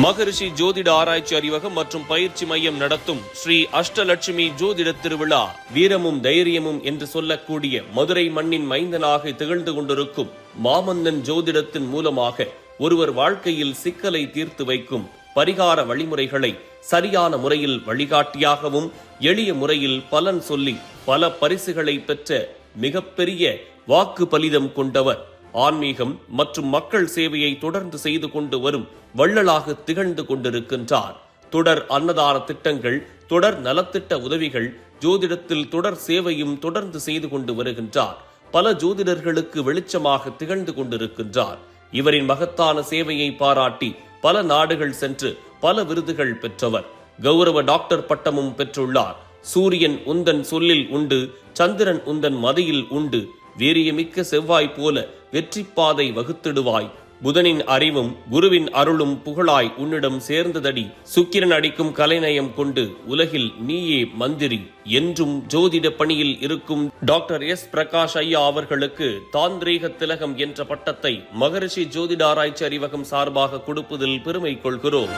மகரிஷி ஜோதிட ஆராய்ச்சி அறிவகம் மற்றும் பயிற்சி மையம் நடத்தும் ஸ்ரீ அஷ்டலட்சுமி ஜோதிட திருவிழா வீரமும் தைரியமும் என்று சொல்லக்கூடிய மதுரை மண்ணின் மைந்தனாக திகழ்ந்து கொண்டிருக்கும் மாமன்னன் ஜோதிடத்தின் மூலமாக ஒருவர் வாழ்க்கையில் சிக்கலை தீர்த்து வைக்கும் பரிகார வழிமுறைகளை சரியான முறையில் வழிகாட்டியாகவும் எளிய முறையில் பலன் சொல்லி பல பரிசுகளை பெற்ற மிகப்பெரிய வாக்கு பலிதம் கொண்டவர். ஆன்மீகம் மற்றும் மக்கள் சேவையை தொடர்ந்து செய்து கொண்டு வரும் வள்ளலாக திகழ்ந்து கொண்டிருக்கின்றார். தொடர் அன்னதான திட்டங்கள் தொடர் நலத்திட்ட உதவிகள் ஜோதிடத்தில் தொடர் சேவையும் தொடர்ந்து செய்து கொண்டு வருகின்றார். பல ஜோதிடர்களுக்கு வெளிச்சமாக திகழ்ந்து கொண்டிருக்கின்றார். இவரின் மகத்தான சேவையை பாராட்டி பல நாடுகள் சென்று பல விருதுகள் பெற்றவர். கௌரவ டாக்டர் பட்டமும் பெற்றுள்ளார். சூரியன் உந்தன் சொல்லில் உண்டு சந்திரன் உந்தன் மதியில் உண்டு வீரியமிக்க செவ்வாய் போல வெற்றி பாதை வகுத்திடுவாய். புதனின் அறிவும் குருவின் அருளும் புகழாய் உன்னிடம் சேர்ந்ததடி. சுக்கிரன் அடிக்கும் கலைநயம் கொண்டு உலகில் நீயே மந்திரி. என்றும் ஜோதிட பணியில் இருக்கும் டாக்டர் எஸ். பிரகாஷ் ஐயா அவர்களுக்கு தாந்திரீக திலகம் என்ற பட்டத்தை மகரிஷி ஜோதிட ஆராய்ச்சி அறிவகம் சார்பாக கொடுப்பதில் பெருமை கொள்கிறோம்.